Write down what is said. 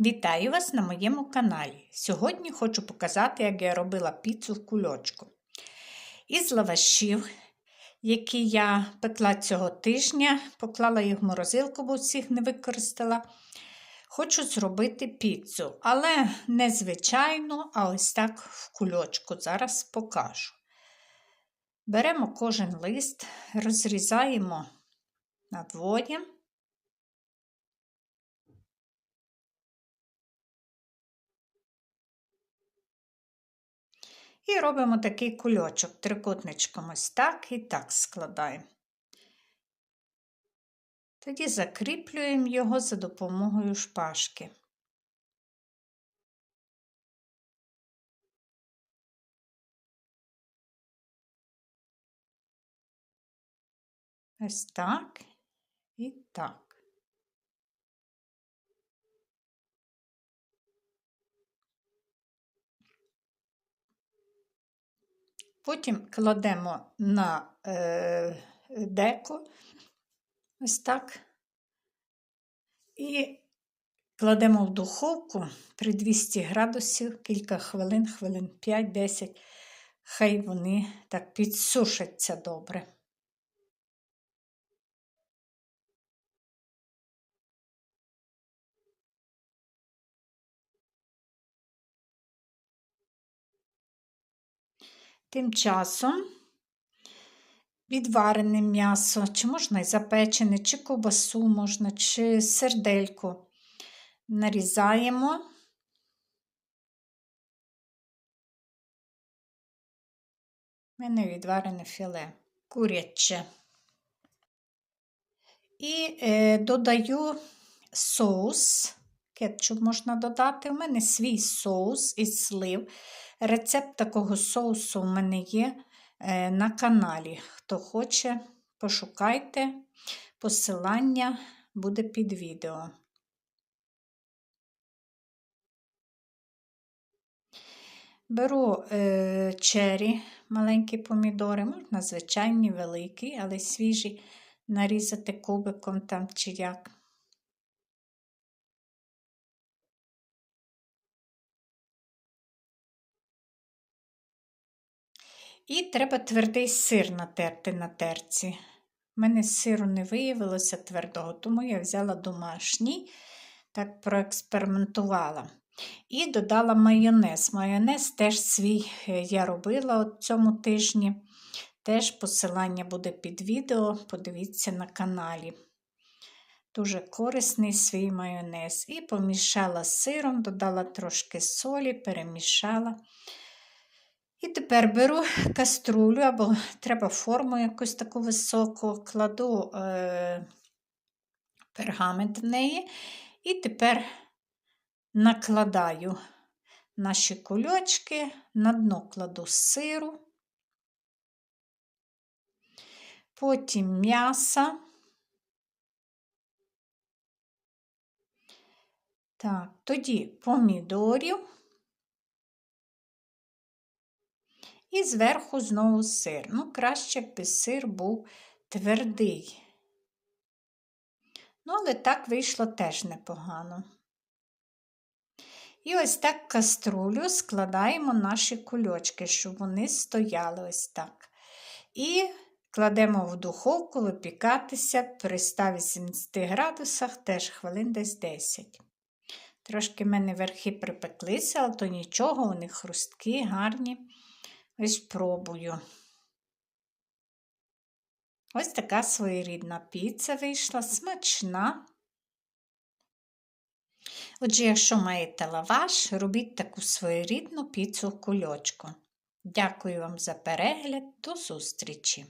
Вітаю вас на моєму каналі. Сьогодні хочу показати, як я робила піцу в кульочку. Із лавашів, які я пекла цього тижня, поклала їх в морозилку, бо всіх не використала. Хочу зробити піцу, але не звичайно, а ось так в кульочку. Зараз покажу. Беремо кожен лист, розрізаємо надвоє. І робимо такий кульочок трикутничком ось так і так складаємо. Тоді закріплюємо його за допомогою шпажки. Ось так і так. Потім кладемо на е, деко, ось так, і кладемо в духовку при 200 градусів кілька хвилин, хвилин 5-10, хай вони так підсушаться добре. Тим часом відварене м'ясо, чи можна і запечене, чи ковбасу можна, чи сердельку нарізаємо. У мене відварене філе, куряче. І е, додаю соус, кетчуп можна додати. У мене свій соус із слив. Рецепт такого соусу у мене є е, на каналі. Хто хоче, пошукайте, посилання буде під відео. Беру е, чері, маленькі помідори, можна звичайні, великі, але свіжі, нарізати кубиком там чи як. І треба твердий сир натерти на терці. У мене сиру не виявилося твердого, тому я взяла домашній, так проекспериментувала. І додала майонез. Майонез теж свій е, я робила цьому тижні. Теж посилання буде під відео, подивіться на каналі. Дуже корисний свій майонез. І помішала з сиром, додала трошки солі, перемішала. І тепер беру каструлю або треба форму якусь таку високу, кладу е, пергамент в неї, і тепер накладаю наші кульочки, на дно кладу сиру, потім м'яса. Так, тоді помідорів. І зверху знову сир. Ну, краще б сир був твердий. Ну, але так вийшло теж непогано. І ось так каструлю складаємо наші кульочки, щоб вони стояли ось так. І кладемо в духовку випікатися при 180 градусах теж хвилин десь 10. Трошки в мене верхи припеклися, але то нічого, вони хрусткі, гарні. Ось спробую. Ось така своєрідна піца вийшла, смачна. Отже, якщо маєте лаваш, робіть таку своєрідну піцу в кульочку. Дякую вам за перегляд, до зустрічі!